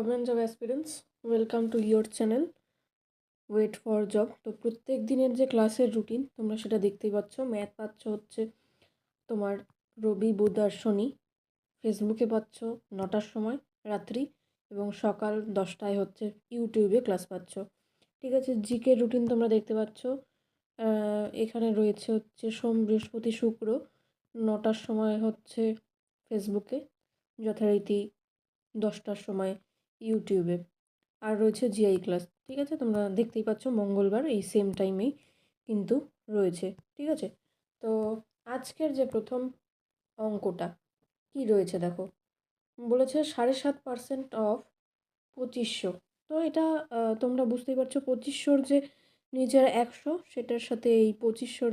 Government job aspirants welcome to your channel wait for job তো প্রত্যেক দিনের যে ক্লাসের রুটিন তোমরা সেটা দেখতেই পাচ্ছ ম্যাথ পাচ্ছ হচ্ছে তোমার রবি বুধ আর শনি ফেসবুকে পাচ্ছ নটার সময় রাত্রি এবং সকাল দশটায় হচ্ছে ইউটিউবে ক্লাস পাচ্ছ ঠিক আছে জিকে রুটিন তোমরা দেখতে পাচ্ছ এখানে রয়েছে হচ্ছে সোম বৃহস্পতি শুক্র নটার সময় হচ্ছে ফেসবুকে যথারীতি দশটার সময় ইউটিউবে আর রয়েছে জিআই ক্লাস ঠিক আছে তোমরা দেখতেই পাচ্ছ মঙ্গলবার এই সেম টাইমেই কিন্তু রয়েছে ঠিক আছে তো আজকের যে প্রথম অঙ্কটা কি রয়েছে দেখো বলেছে সাড়ে সাত পারসেন্ট অফ পঁচিশশো তো এটা তোমরা বুঝতেই পারছো পঁচিশশোর যে নিজের একশো সেটার সাথে এই পঁচিশশোর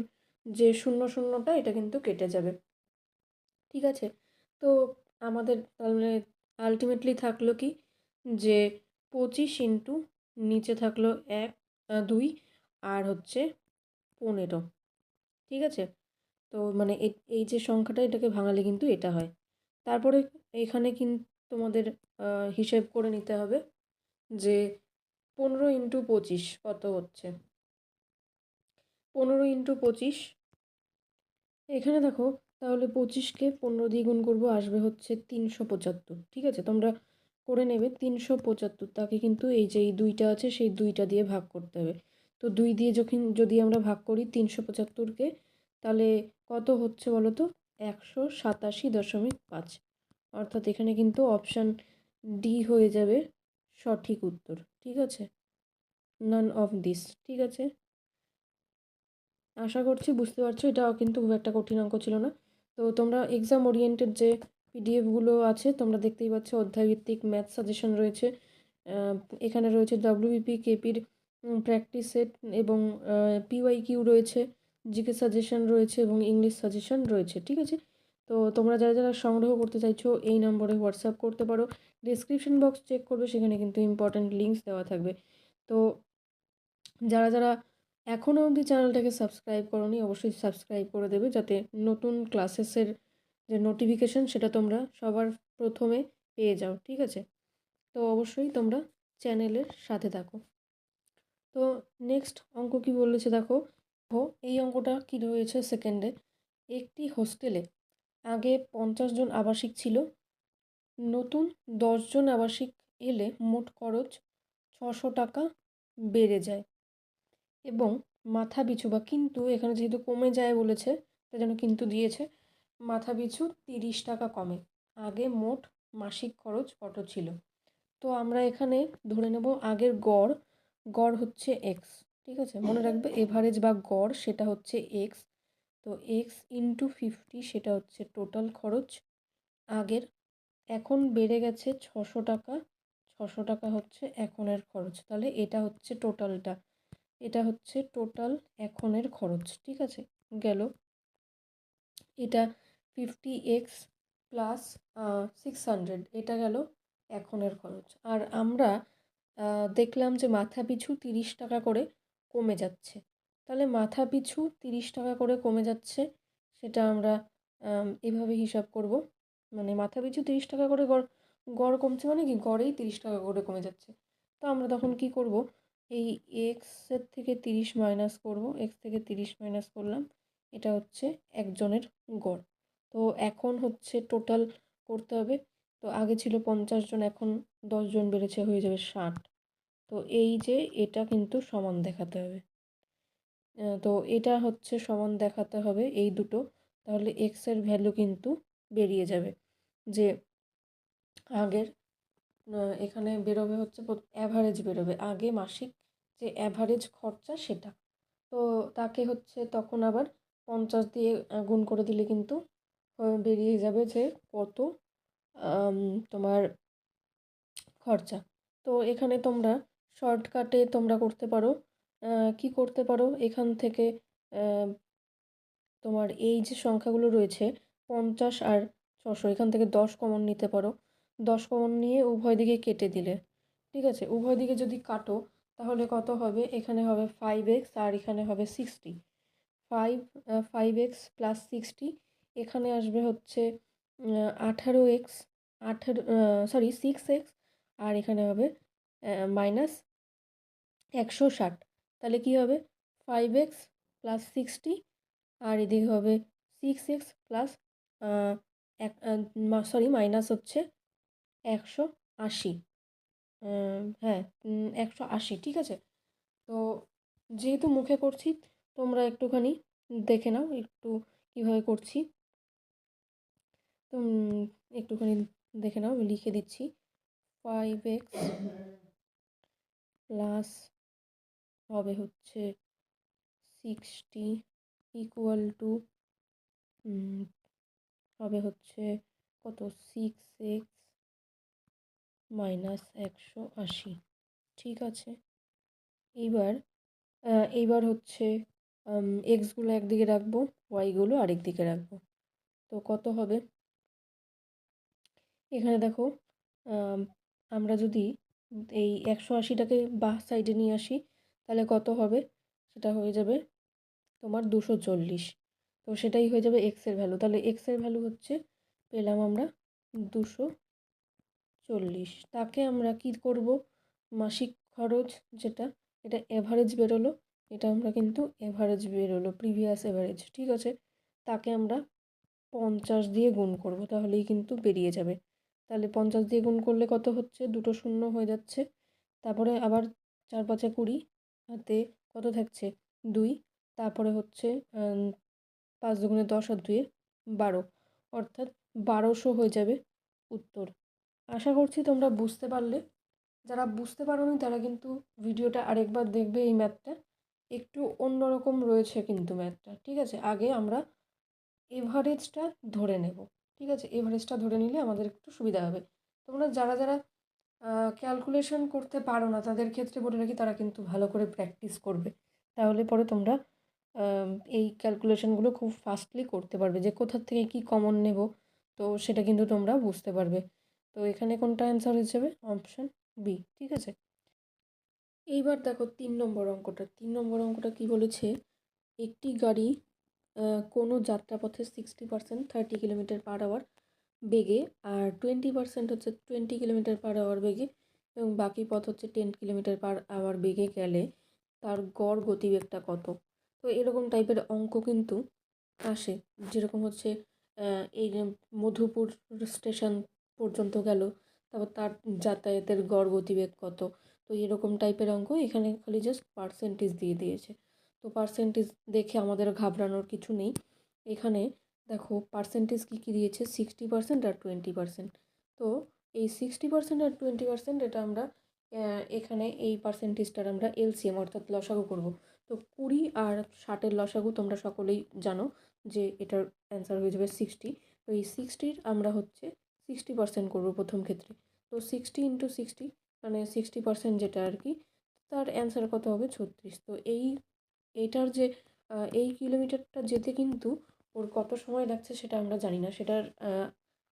যে শূন্য শূন্যটা এটা কিন্তু কেটে যাবে ঠিক আছে তো আমাদের তাহলে আলটিমেটলি থাকলো কি যে পঁচিশ ইন্টু নিচে থাকলো এক দুই আর হচ্ছে পনেরো ঠিক আছে তো মানে এই যে সংখ্যাটা এটাকে ভাঙালে কিন্তু এটা হয় তারপরে এখানে কিন্তু তোমাদের হিসেব করে নিতে হবে যে পনেরো ইন্টু পঁচিশ কত হচ্ছে পনেরো ইন্টু পঁচিশ এখানে দেখো তাহলে পঁচিশকে পনেরো দিয়ে গুণ করবো আসবে হচ্ছে তিনশো পঁচাত্তর ঠিক আছে তোমরা করে নেবে তিনশো পঁচাত্তর তাকে কিন্তু এই যে এই দুইটা আছে সেই দুইটা দিয়ে ভাগ করতে হবে তো দুই দিয়ে যখন যদি আমরা ভাগ করি তিনশো পঁচাত্তরকে তাহলে কত হচ্ছে বলো তো একশো সাতাশি দশমিক পাঁচ অর্থাৎ এখানে কিন্তু অপশান ডি হয়ে যাবে সঠিক উত্তর ঠিক আছে নান অফ দিস ঠিক আছে আশা করছি বুঝতে পারছো এটা কিন্তু খুব একটা কঠিন অঙ্ক ছিল না তো তোমরা এক্সাম ওরিয়েন্টেড যে পিডিএফগুলো আছে তোমরা দেখতেই পাচ্ছ অধ্যায়ভিত্তিক ম্যাথ সাজেশন রয়েছে এখানে রয়েছে ডব্লিউবিপি কেপির প্র্যাকটিস সেট এবং পিওয়াই কিউ রয়েছে জিকে সাজেশন রয়েছে এবং ইংলিশ সাজেশন রয়েছে ঠিক আছে তো তোমরা যারা যারা সংগ্রহ করতে চাইছো এই নম্বরে হোয়াটসঅ্যাপ করতে পারো ডিসক্রিপশন বক্স চেক করবে সেখানে কিন্তু ইম্পর্ট্যান্ট লিঙ্কস দেওয়া থাকবে তো যারা যারা এখনও অবধি চ্যানেলটাকে সাবস্ক্রাইব করো অবশ্যই সাবস্ক্রাইব করে দেবে যাতে নতুন ক্লাসেসের যে নোটিফিকেশান সেটা তোমরা সবার প্রথমে পেয়ে যাও ঠিক আছে তো অবশ্যই তোমরা চ্যানেলের সাথে থাকো তো নেক্সট অঙ্ক কি বলেছে দেখো এই অঙ্কটা কি রয়েছে সেকেন্ডে একটি হোস্টেলে আগে পঞ্চাশ জন আবাসিক ছিল নতুন দশজন আবাসিক এলে মোট খরচ ছশো টাকা বেড়ে যায় এবং মাথা পিছু বা কিন্তু এখানে যেহেতু কমে যায় বলেছে তা যেন কিন্তু দিয়েছে মাথা পিছু তিরিশ টাকা কমে আগে মোট মাসিক খরচ কত ছিল তো আমরা এখানে ধরে নেব আগের গড় গড় হচ্ছে এক্স ঠিক আছে মনে রাখবে এভারেজ বা গড় সেটা হচ্ছে এক্স তো এক্স ইন্টু ফিফটি সেটা হচ্ছে টোটাল খরচ আগের এখন বেড়ে গেছে ছশো টাকা ছশো টাকা হচ্ছে এখনের খরচ তাহলে এটা হচ্ছে টোটালটা এটা হচ্ছে টোটাল এখনের খরচ ঠিক আছে গেল এটা fifty X plus six hundred এটা গেল এখনের খরচ আর আমরা দেখলাম যে মাথা পিছু তিরিশ টাকা করে কমে যাচ্ছে তাহলে মাথা পিছু তিরিশ টাকা করে কমে যাচ্ছে সেটা আমরা এভাবে হিসাব করব মানে মাথা পিছু তিরিশ টাকা করে গড় গড় কমছে মানে কি গড়েই তিরিশ টাকা করে কমে যাচ্ছে তো আমরা তখন কি করব এই এক্সের থেকে তিরিশ মাইনাস করব এক্স থেকে তিরিশ মাইনাস করলাম এটা হচ্ছে একজনের গড় তো এখন হচ্ছে টোটাল করতে হবে তো আগে ছিল পঞ্চাশ জন এখন দশজন বেড়েছে হয়ে যাবে ষাট তো এই যে এটা কিন্তু সমান দেখাতে হবে তো এটা হচ্ছে সমান দেখাতে হবে এই দুটো তাহলে এক্সের ভ্যালু কিন্তু বেরিয়ে যাবে যে আগের এখানে বেরোবে হচ্ছে অ্যাভারেজ বেরোবে আগে মাসিক যে অ্যাভারেজ খরচা সেটা তো তাকে হচ্ছে তখন আবার পঞ্চাশ দিয়ে গুণ করে দিলে কিন্তু বেরিয়ে যাবে যে কত তোমার খরচা তো এখানে তোমরা শর্টকাটে তোমরা করতে পারো কি করতে পারো এখান থেকে তোমার এই যে সংখ্যাগুলো রয়েছে পঞ্চাশ আর ছশো এখান থেকে দশ কমন নিতে পারো দশ কমন নিয়ে উভয় দিকে কেটে দিলে ঠিক আছে উভয় দিকে যদি কাটো তাহলে কত হবে এখানে হবে ফাইভ এক্স আর এখানে হবে sixty five five X plus sixty এখানে আসবে হচ্ছে আঠারো এক্স আঠারো সরি সিক্স এক্স আর এখানে হবে মাইনাস একশো ষাট তাহলে কী হবে ফাইভ এক্স প্লাস সিক্সটি আর এদিকে হবে সিক্স এক্স প্লাস এক সরি মাইনাস হচ্ছে একশো আশি হ্যাঁ একশো আশি ঠিক আছে তো যেহেতু মুখে করছি তোমরা একটুখানি দেখে নাও একটু কীভাবে করছি তো একটুখানি দেখে নাও আমি লিখে দিচ্ছি ফাইভ এক্স প্লাস হবে হচ্ছে সিক্সটি ইকুয়াল টু হবে হচ্ছে কত সিক্স এক্স মাইনাস একশো আশি ঠিক আছে এইবার এইবার হচ্ছে এক্সগুলো একদিকে রাখবো ওয়াইগুলো আরেক দিকে রাখবো তো কত হবে এখানে দেখো আমরা যদি এই একশো আশিটাকে বা সাইডে নিয়ে আসি তাহলে কত হবে সেটা হয়ে যাবে তোমার দুশো চল্লিশ তো সেটাই হয়ে যাবে এক্সের ভ্যালু তাহলে এক্সের ভ্যালু হচ্ছে পেলাম আমরা দুশো চল্লিশ তাকে আমরা কি করব মাসিক খরচ যেটা এটা অ্যাভারেজ বেরোলো এটা আমরা কিন্তু অ্যাভারেজ বেরোলো প্রিভিয়াস অ্যাভারেজ ঠিক আছে তাকে আমরা পঞ্চাশ দিয়ে গুণ করব তাহলেই কিন্তু বেরিয়ে যাবে তাহলে পঞ্চাশ দিয়ে গুণ করলে কত হচ্ছে দুটো শূন্য হয়ে যাচ্ছে তারপরে আবার চার পাঁচে কুড়ি হাতে কত থাকছে দুই তারপরে হচ্ছে পাঁচ দুগুণে দশ আর দুয়ে বারো অর্থাৎ বারোশো হয়ে যাবে উত্তর আশা করছি তোমরা বুঝতে পারলে যারা বুঝতে পারোনি তারা কিন্তু ভিডিওটা আরেকবার দেখবে এই ম্যাথটা একটু অন্যরকম রয়েছে কিন্তু ম্যাথটা ঠিক আছে আগে আমরা এভারেজটা ধরে নেব ঠিক আছে এভারেজটা ধরে নিলে আমাদের একটু সুবিধা হবে তোমরা যারা যারা ক্যালকুলেশন করতে পারো না তাদের ক্ষেত্রে বলে রাখি তারা কিন্তু ভালো করে প্র্যাকটিস করবে তাহলে পরে তোমরা এই ক্যালকুলেশনগুলো খুব ফাস্টলি করতে পারবে যে কোথার থেকে কি কমন নেব তো সেটা কিন্তু তোমরা বুঝতে পারবে তো এখানে কোনটা অ্যান্সার হিসেবে অপশান বি ঠিক আছে এইবার দেখো তিন নম্বর অঙ্কটা তিন নম্বর অঙ্কটা কি বলেছে একটি গাড়ি কোনো যাত্রাপথে sixty percent thirty kilometre per hour বেগে আর টোয়েন্টি পার্সেন্ট হচ্ছে টোয়েন্টি কিলোমিটার পার আওয়ার বেগে এবং বাকি পথ হচ্ছে টেন কিলোমিটার পার আওয়ার বেগে গেলে তার গড় গতিবেগটা কত তো এরকম টাইপের অঙ্ক কিন্তু আসে যেরকম হচ্ছে এই মধুপুর স্টেশন পর্যন্ত গেল তারপর তার যাতায়াতের গড় গতিবেগ কত তো এরকম টাইপের অঙ্ক এখানে খালি জাস্ট পার্সেন্টেজ দিয়ে দিয়েছে তো পার্সেন্টেজ দেখে আমাদের ঘাবড়ানোর কিছু নেই এখানে দেখো পার্সেন্টেজ কী কী দিয়েছে সিক্সটি পার্সেন্ট আর টোয়েন্টি পার্সেন্ট তো এই সিক্সটি পার্সেন্ট আর টোয়েন্টি পার্সেন্ট এটা আমরা এখানে এই পার্সেন্টেজটার আমরা এলসিএম অর্থাৎ লসাগু করব তো কুড়ি আর ষাটের লসাগু তোমরা সকলেই জানো যে এটার অ্যান্সার হয়ে যাবে সিক্সটি তো এই সিক্সটির আমরা হচ্ছে সিক্সটি পার্সেন্ট করবো প্রথম ক্ষেত্রে তো সিক্সটি ইন্টু সিক্সটি মানে সিক্সটি পার্সেন্ট যেটা আর কি তার অ্যান্সার কত হবে ছত্রিশ তো এই এটার যে এই কিলোমিটারটা যেতে কিন্তু ওর কত সময় লাগছে সেটা আমরা জানি না সেটার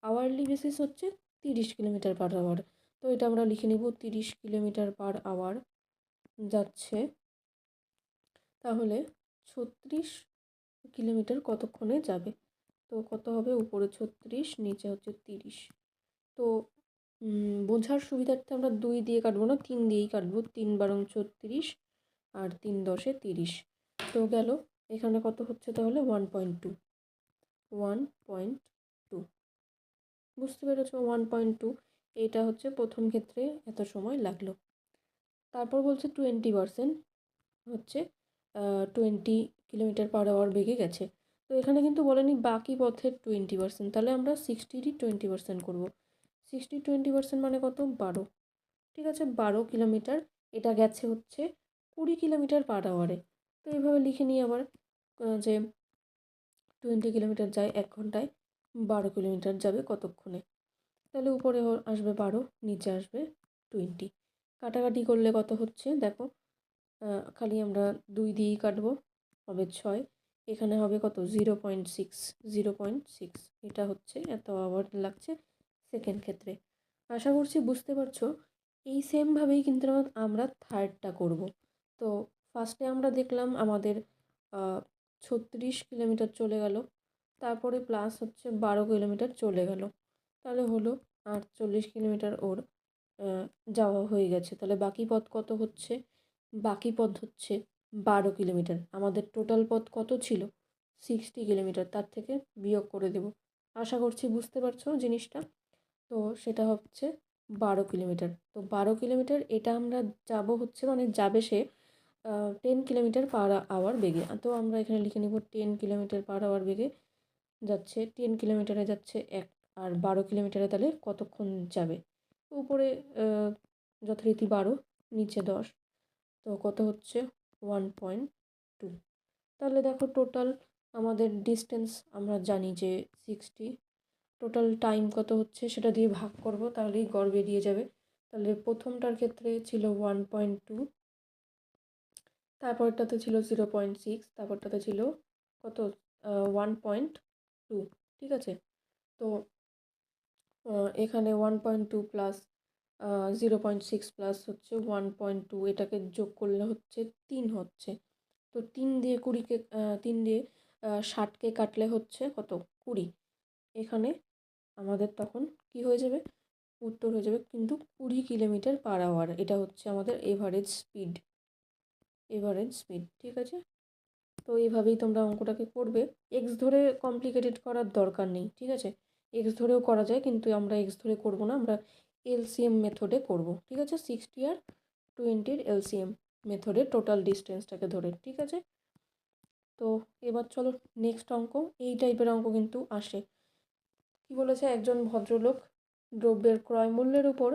আওয়ারলি বেসিস হচ্ছে তিরিশ কিলোমিটার পার আওয়ার তো এটা আমরা লিখে নেব তিরিশ কিলোমিটার পার আওয়ার যাচ্ছে তাহলে ছত্রিশ কিলোমিটার কতক্ষণে যাবে তো কত হবে উপরে ছত্রিশ নিচে হচ্ছে তিরিশ তো বোঝার সুবিধার্থে আমরা দুই দিয়ে কাটবো না তিন দিয়েই কাটবো তিন বারং ছত্রিশ আর তিন দশে তিরিশ তো গেল এখানে কত হচ্ছে তাহলে one point two one point two বুঝতে পেরেছ ওয়ান পয়েন্ট টু এটা হচ্ছে প্রথম ক্ষেত্রে এত সময় লাগলো তারপর বলছে টোয়েন্টি পারসেন্ট হচ্ছে টোয়েন্টি কিলোমিটার পার আওয়ার বেগে গেছে তো এখানে কিন্তু বলেনি বাকি পথের টোয়েন্টি পার্সেন্ট তাহলে আমরা সিক্সটিরই টোয়েন্টি পার্সেন্ট করবো সিক্সটি টোয়েন্টি পার্সেন্ট মানে কত বারো ঠিক আছে বারো কিলোমিটার এটা গেছে হচ্ছে কুড়ি কিলোমিটার পার আওয়ারে তো এইভাবে লিখে নিই আবার যে টোয়েন্টি কিলোমিটার যায় এক ঘন্টায় বারো কিলোমিটার যাবে কতক্ষণে তাহলে উপরে আসবে বারো নিচে আসবে টোয়েন্টি কাটাকাটি করলে কত হচ্ছে দেখো খালি আমরা দুই দিয়েই কাটবো হবে ছয় এখানে হবে কত zero point six zero point six এটা হচ্ছে এত আওয়ার লাগছে সেকেন্ড ক্ষেত্রে আশা করছি বুঝতে পারছো এই সেমভাবেই কিন্তু আমরা থার্ডটা করব তো ফার্স্টে আমরা দেখলাম আমাদের ছত্রিশ কিলোমিটার চলে গেল তারপরে প্লাস হচ্ছে বারো কিলোমিটার চলে গেল তাহলে হলো আটচল্লিশ কিলোমিটার ওর যাওয়া হয়ে গেছে তাহলে বাকি পথ কত হচ্ছে বাকি পথ হচ্ছে বারো কিলোমিটার আমাদের টোটাল পথ কত ছিল সিক্সটি কিলোমিটার তার থেকে বিয়োগ করে দেব আশা করছি বুঝতে পারছো জিনিসটা তো সেটা হচ্ছে বারো কিলোমিটার তো বারো কিলোমিটার এটা আমরা যাব হচ্ছে মানে যাবে সে টেন কিলোমিটার পার আওয়ার বেগে তো আমরা এখানে লিখে নেব টেন কিলোমিটার পার আওয়ার বেগে যাচ্ছে টেন কিলোমিটারে যাচ্ছে এক আর বারো কিলোমিটারে তাহলে কতক্ষণ যাবে উপরে যথারীতি বারো নিচে দশ তো কত হচ্ছে ওয়ান পয়েন্ট টু তাহলে দেখো টোটাল আমাদের ডিস্টেন্স আমরা জানি যে সিক্সটি টোটাল টাইম কত হচ্ছে সেটা দিয়ে ভাগ করব তাহলেই গড় বেরিয়ে যাবে তাহলে প্রথমটার ক্ষেত্রে ছিল ওয়ান পয়েন্ট টু তারপরটাতে ছিল জিরো পয়েন্ট সিক্স তারপরটাতে ছিল কত ওয়ান পয়েন্ট টু ঠিক আছে তো এখানে one point two plus zero point six plus হচ্ছে ওয়ান পয়েন্ট টু এটাকে যোগ করলে হচ্ছে তিন হচ্ছে তো তিন দিয়ে কুড়িকে তিন দিয়ে ষাটকে কাটলে হচ্ছে কত কুড়ি এখানে আমাদের তখন কি হয়ে যাবে উত্তর হয়ে যাবে কিন্তু কুড়ি কিলোমিটার পার আওয়ার এটা হচ্ছে আমাদের এভারেজ স্পিড এভারেজ স্পিড ঠিক আছে তো এইভাবেই তোমরা অঙ্কটাকে করবে এক্স ধরে কমপ্লিকেটেড করার দরকার নেই ঠিক আছে এক্স ধরেও করা যায় কিন্তু আমরা এক্স ধরে করব না আমরা এলসিএম মেথডে করব ঠিক আছে সিক্সটি আর টোয়েন্টির এলসিএম মেথডে টোটাল ডিস্টেন্সটাকে ধরে ঠিক আছে তো এবার চলো নেক্সট অঙ্ক এই টাইপের অঙ্ক কিন্তু আসে কি বলেছে একজন ভদ্রলোক দ্রব্যের ক্রয় মূল্যের উপর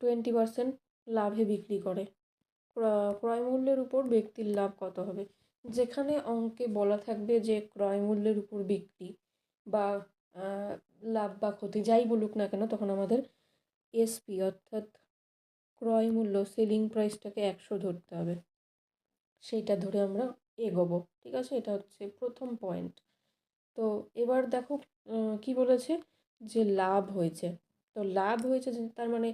টোয়েন্টি পার্সেন্ট লাভে বিক্রি করে ক্রয় মূল্যের উপর ব্যক্তির লাভ কত হবে যেখানে অঙ্কে বলা থাকবে যে ক্রয় মূল্যের উপর বিক্রি বা লাভ বা ক্ষতি যাই বলুক না কেন তখন আমাদের এসপি অর্থাৎ ক্রয় মূল্য সেলিং প্রাইসটাকে একশো ধরতে হবে সেইটা ধরে আমরা এগোবো ঠিক আছে এটা হচ্ছে প্রথম পয়েন্ট তো এবার দেখো কি বলেছে যে লাভ হয়েছে তো লাভ হয়েছে তার মানে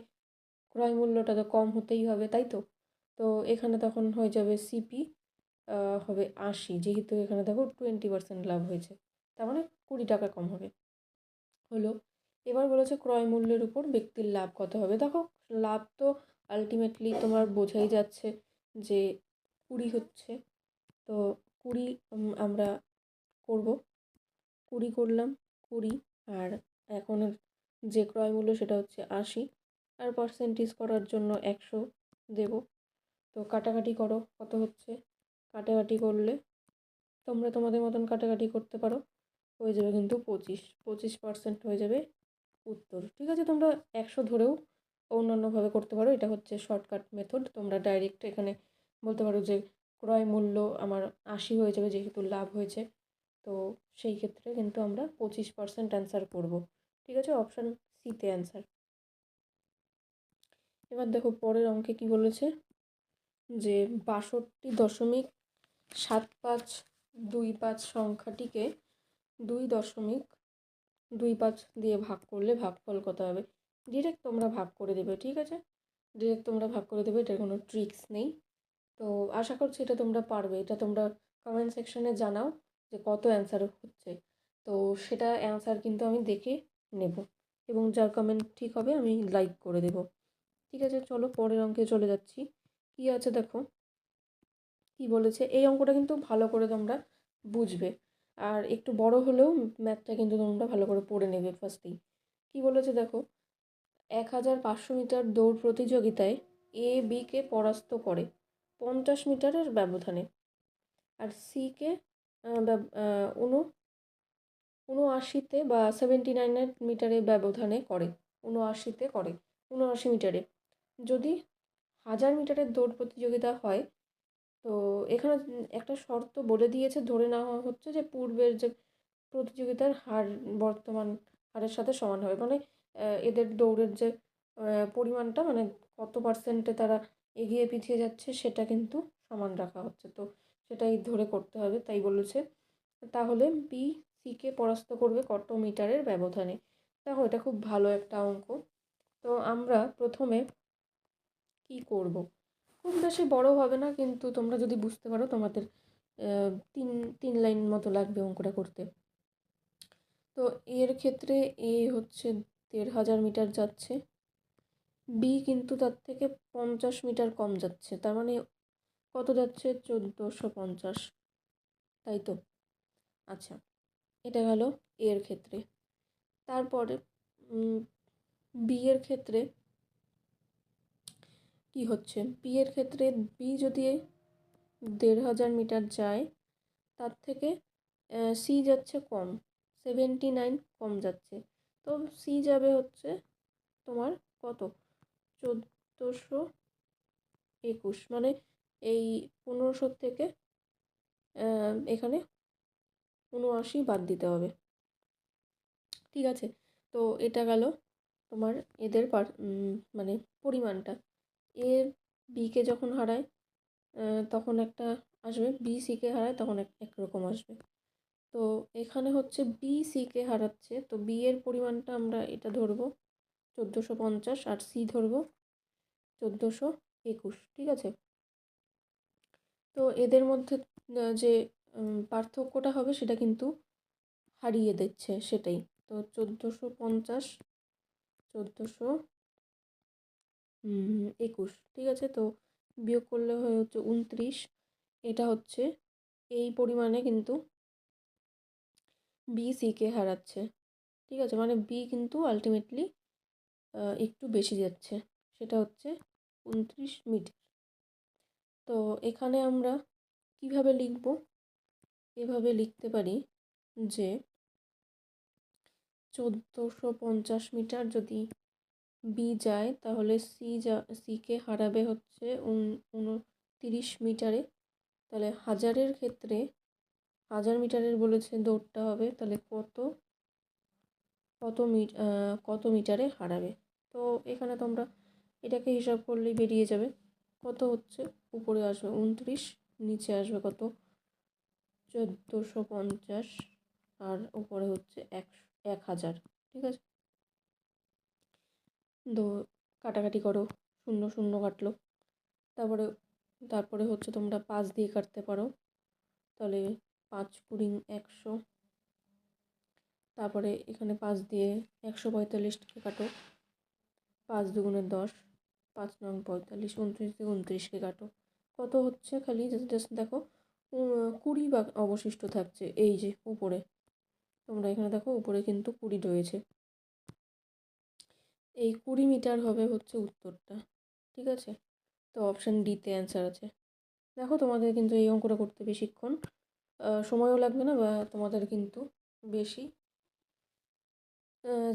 ক্রয় মূল্যটা তো কম হতেই হবে তাই তো তো এখানে তখন হয়ে যাবে সিপি হবে আশি যেহেতু এখানে দেখো টোয়েন্টি পার্সেন্ট লাভ হয়েছে তার মানে কুড়ি টাকা কম হবে হলো এবার বলেছে ক্রয় মূল্যের উপর ব্যক্তির লাভ কত হবে দেখো লাভ তো আলটিমেটলি তোমার বোঝাই যাচ্ছে যে কুড়ি হচ্ছে তো কুড়ি আমরা করব কুড়ি করলাম কুড়ি আর এখন যে ক্রয় মূল্য সেটা হচ্ছে আশি আর পার্সেন্টেজ করার জন্য একশো দেব তো কাটাকাটি করো কত হচ্ছে কাটাকাটি করলে তোমরা তোমাদের মতন কাটাকাটি করতে পারো হয়ে যাবে কিন্তু পঁচিশ পঁচিশ পার্সেন্ট হয়ে যাবে উত্তর ঠিক আছে তোমরা একশো ধরেও অন্যান্যভাবে করতে পারো এটা হচ্ছে শর্টকাট মেথড তোমরা ডাইরেক্ট এখানে বলতে পারো যে ক্রয় মূল্য আমার আশি হয়ে যাবে যেহেতু লাভ হয়েছে তো সেই ক্ষেত্রে কিন্তু আমরা পঁচিশ পার্সেন্ট অ্যান্সার করব ঠিক আছে অপশান সিতে অ্যান্সার এবার দেখো পরের অঙ্কে কি বলেছে যে বাষট্টি দশমিক সাত পাঁচ দুই পাঁচ সংখ্যাটিকে দুই দশমিক দুই পাঁচ দিয়ে ভাগ করলে ভাগফল কত হবে ডিরেক্ট তোমরা ভাগ করে দেবে ঠিক আছে ডিরেক্ট তোমরা ভাগ করে দেবে এটার কোনো ট্রিক্স নেই তো আশা করছি এটা তোমরা পারবে এটা তোমরা কমেন্ট সেকশনে জানাও যে কত অ্যান্সার হচ্ছে তো সেটা অ্যান্সার কিন্তু আমি দেখে নেব এবং যার কমেন্ট ঠিক হবে আমি লাইক করে দেব ঠিক আছে চলো পরের অঙ্কে চলে যাচ্ছি কি আছে দেখো কি বলেছে এই অঙ্কটা কিন্তু ভালো করে তোমরা বুঝবে আর একটু বড় হলেও ম্যাথটা কিন্তু তোমরা ভালো করে পড়ে নেবে ফার্স্টেই কি বলেছে দেখো এক হাজার পাঁচশো মিটার দৌড় প্রতিযোগিতায় এ বিকে পরাস্ত করে পঞ্চাশ মিটারের ব্যবধানে আর সিকে উনো উনআশিতে বা সেভেন্টি নাইন মিটারের ব্যবধানে করে উনআশিতে করে উনআশি মিটারে যদি হাজার মিটারের দৌড় প্রতিযোগিতা হয় তো এখানে একটা শর্ত বলে দিয়েছে ধরে নেওয়া হচ্ছে যে পূর্বের যে প্রতিযোগিতার হার বর্তমান হারের সাথে সমান হবে মানে এদের দৌড়ের যে পরিমাণটা মানে কত পার্সেন্টে তারা এগিয়ে পিছিয়ে যাচ্ছে সেটা কিন্তু সমান রাখা হচ্ছে তো সেটাই ধরে করতে হবে তাই বলেছে তাহলে বি সিকে পরাস্ত করবে কত মিটারের ব্যবধানে দেখো এটা খুব ভালো একটা অঙ্ক তো আমরা প্রথমে কি করব। খুব সে বড় হবে না কিন্তু তোমরা যদি বুঝতে পারো তোমাদের তিন তিন লাইন মতো লাগবে অঙ্কটা করতে তো এর ক্ষেত্রে এ হচ্ছে দেড় হাজার মিটার যাচ্ছে বি কিন্তু তার থেকে পঞ্চাশ মিটার কম যাচ্ছে তার মানে কত যাচ্ছে চোদ্দোশো পঞ্চাশ তাই তো আচ্ছা এটা গেল এর ক্ষেত্রে তারপরে বি এর ক্ষেত্রে কি হচ্ছে পি এর ক্ষেত্রে বি যদি দেড় হাজার মিটার যায় তার থেকে সি যাচ্ছে কম সেভেন্টি নাইন কম যাচ্ছে তো সি যাবে হচ্ছে তোমার কত চোদ্দোশো একুশ মানে এই পনেরোশো থেকে এখানে উনআশি বাদ দিতে হবে ঠিক আছে তো এটা গেল তোমার এদের পার মানে পরিমাণটা এ বিকে যখন হারায় তখন একটা আসবে বি সিকে হারায় তখন একরকম আসবে তো এখানে হচ্ছে বি সিকে হারাচ্ছে তো বি এর পরিমাণটা আমরা এটা ধরবো চোদ্দোশো পঞ্চাশ আর সি ধরবো চোদ্দোশো একুশ ঠিক আছে তো এদের মধ্যে যে পার্থক্যটা হবে সেটা কিন্তু হারিয়ে দিচ্ছে সেটাই তো চোদ্দোশো পঞ্চাশ চোদ্দোশো একুশ ঠিক আছে তো বিয়োগ করলে হয়ে হচ্ছে উনত্রিশ এটা হচ্ছে এই পরিমাণে কিন্তু বি সিকে হারাচ্ছে ঠিক আছে মানে বি কিন্তু আলটিমেটলি একটু বেশি যাচ্ছে সেটা হচ্ছে উনত্রিশ মিটার তো এখানে আমরা কিভাবে লিখব এভাবে লিখতে পারি যে চোদ্দোশো পঞ্চাশ মিটার যদি বি যায় তাহলে সি যা সিকে হারাবে হচ্ছে উনতিরিশ মিটারে তাহলে হাজারের ক্ষেত্রে হাজার মিটারের বলেছে দৌড়টা হবে তাহলে কত কত মিট কত মিটারে হারাবে তো এখানে তোমরা এটাকে হিসাব করলেই বেরিয়ে যাবে কত হচ্ছে উপরে আসবে উনত্রিশ নিচে আসবে কত চোদ্দোশো পঞ্চাশ আর উপরে হচ্ছে এক এক হাজার ঠিক আছে দো কাটাকাটি করো শূন্য শূন্য কাটলো তারপরে তারপরে হচ্ছে তোমরা পাঁচ দিয়ে কাটতে পারো তাহলে পাঁচ কুড়ি একশো তারপরে এখানে পাঁচ দিয়ে একশো পঁয়তাল্লিশকে কাটো পাঁচ দুগুণে দশ পাঁচ নং পঁয়তাল্লিশ উনত্রিশ থেকে উনত্রিশকে কাটো কত হচ্ছে খালি জাস্ট দেখো কুড়ি বা অবশিষ্ট থাকছে এই যে উপরে তোমরা এখানে দেখো উপরে কিন্তু কুড়ি রয়েছে এই কুড়ি মিটার হবে হচ্ছে উত্তরটা ঠিক আছে তো অপশান ডিতে অ্যান্সার আছে দেখো তোমাদের কিন্তু এই অঙ্কটা করতে বেশিক্ষণ সময়ও লাগবে না বা তোমাদের কিন্তু বেশি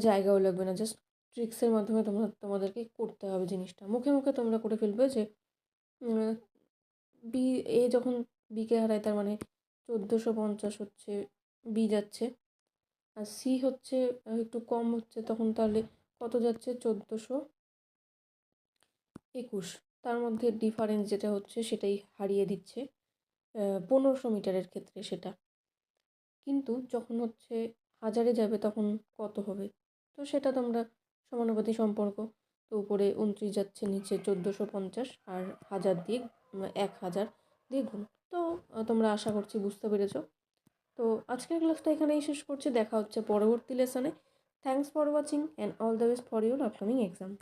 জায়গাও লাগবে না জাস্ট ট্রিক্সের মাধ্যমে তোমরা তোমাদেরকে করতে হবে জিনিসটা মুখে মুখে তোমরা করে ফেলবে যে বি এ যখন বিকে হারায় তার মানে চোদ্দোশো পঞ্চাশ হচ্ছে বি যাচ্ছে আর সি হচ্ছে একটু কম হচ্ছে তখন তাহলে কত যাচ্ছে চোদ্দোশো একুশ তার মধ্যে ডিফারেন্স যেটা হচ্ছে সেটাই হারিয়ে দিচ্ছে পনেরোশো মিটারের ক্ষেত্রে সেটা কিন্তু যখন হচ্ছে হাজারে যাবে তখন কত হবে তো সেটা তোমরা সমানুপাতি সম্পর্ক তো উপরে উনত্রিশ যাচ্ছে নিচে চোদ্দোশো পঞ্চাশ আর হাজার দিয়ে এক হাজার দিয়ে গুণ তো তোমরা আশা করছি বুঝতে পেরেছ তো আজকের ক্লাসটা এখানেই শেষ করছি দেখা হচ্ছে পরবর্তী লেসনে Thanks for watching and all the best for your upcoming exam.